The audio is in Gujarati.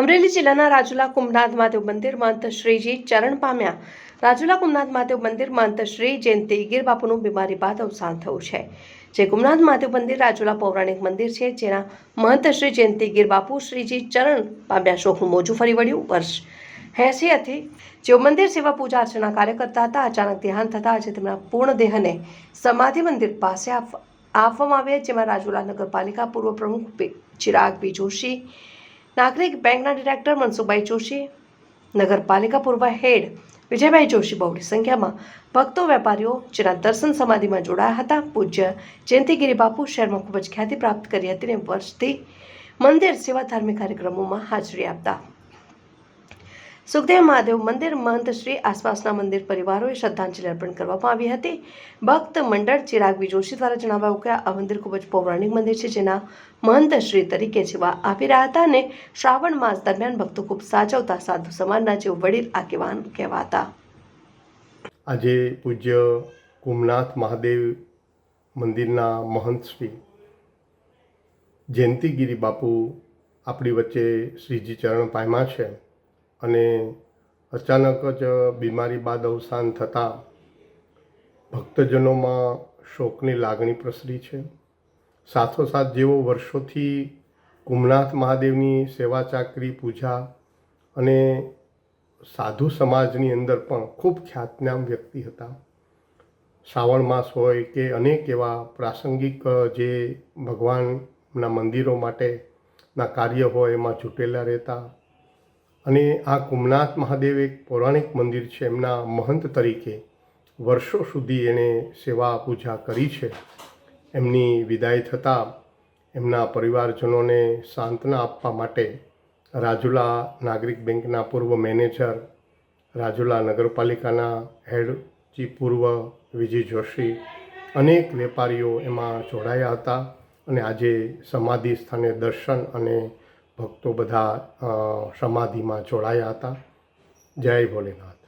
અમરેલી જિલ્લાના રાજુલા કુંભનાથ મહાદેવ મંદિર મહંત શ્રીજી ચરણ પામ્યા. રાજુલા કુંભનાથ મહાદેવ મંદિર મહંત શ્રી જયંતિ ગીર બાપુનું બીમારી બાદ અવસાન થયું છે. જે કુંભનાથ મહાદેવ મંદિર રાજુલા પૌરાણિક મંદિર છે, જેના મહંત શ્રી જયંતિ ગીર બાપુ શ્રીજી ચરણ પામ્યા શોખનું મોજું ફરી વળ્યું. વર્ષ એસી હતી જેઓ મંદિર સેવા પૂજા અર્ચના કાર્ય કરતા હતા, અચાનક દેહાંત થતા આજે તેમના પૂર્ણ દેહને સમાધિ મંદિર પાસે આપવામાં આવ્યા, જેમાં રાજુલા નગરપાલિકા પૂર્વ પ્રમુખ ચિરાગ બી જોશી નાગરિક બેંકના ડિરેક્ટર મનસુખભાઈ જોશી, નગરપાલિકા પૂર્વ હેડ વિજયભાઈ જોશી બહોળી સંખ્યામાં ભક્તો વેપારીઓ જેના દર્શન સમાધિમાં જોડાયા હતા. પૂજ્ય જયંતિગીરી બાપુ શહેરમાં ખૂબ જ ખ્યાતિ પ્રાપ્ત કરી હતી અને વર્ષથી મંદિર સેવા ધાર્મિક કાર્યક્રમોમાં હાજરી આપતા સુખદેવ મહાદેવ મંદિર મહંત શ્રી આસપાસના મંદિર પરિવારોએ શ્રદ્ધાંજલિ અર્પણ કરવામાં આવી હતી. ભક્ત મંડળ ચિરાગવી જોશી દ્વારા જણાવાયું કે આ મંદિર ખૂબ જ પૌરાણિક મંદિર છે, જેના મહંત શ્રી તરીકે સેવા આપી રહ્યા હતા અને શ્રાવણ માસ દરમિયાન ભક્તો ખૂબ સાચવતા સાધુ સમાજના જેઓ વડીલ આગેવાન કહેવાતા. આજે પૂજ્ય કુમનાથ મહાદેવ મંદિરના મહંત શ્રી જયંતિગીરી બાપુ આપણી વચ્ચે શ્રીજી ચરણ પામ્યા છે. અને અચાનક જ બીમારી બાદ અવસાન થતાં ભક્તજનોમાં શોકની લાગણી પ્રસરી છે. સાથોસાથ જેઓ વર્ષોથી કુમનાથ મહાદેવની સેવા ચાકરી, પૂજા અને સાધુ સમાજની અંદર પણ ખૂબ ખ્યાતનામ વ્યક્તિ હતા. શ્રાવણ માસ હોય કે અનેક એવા પ્રાસંગિક જે ભગવાનના મંદિરો માટેના કાર્ય હોય, એમાં ચૂંટેલા રહેતા અને આ કુમનાથ મહાદેવ એક પૌરાણિક મંદિર છે, એમના મહંત તરીકે વર્ષો સુધી એણે સેવા પૂજા કરી છે. એમની વિદાય થતાં એમના પરિવારજનોને સાંત્વના આપવા માટે રાજુલા નાગરિક બેંકના પૂર્વ મેનેજર, રાજુલા નગરપાલિકાના હેડ ચીફ પૂર્વ વિજય જોશી, અનેક વેપારીઓ એમાં જોડાયા હતા અને આજે સમાધિ સ્થાને દર્શન અને ભક્તો બધા સમાધિમાં જોડાયા હતા. જય ભોલેનાથ.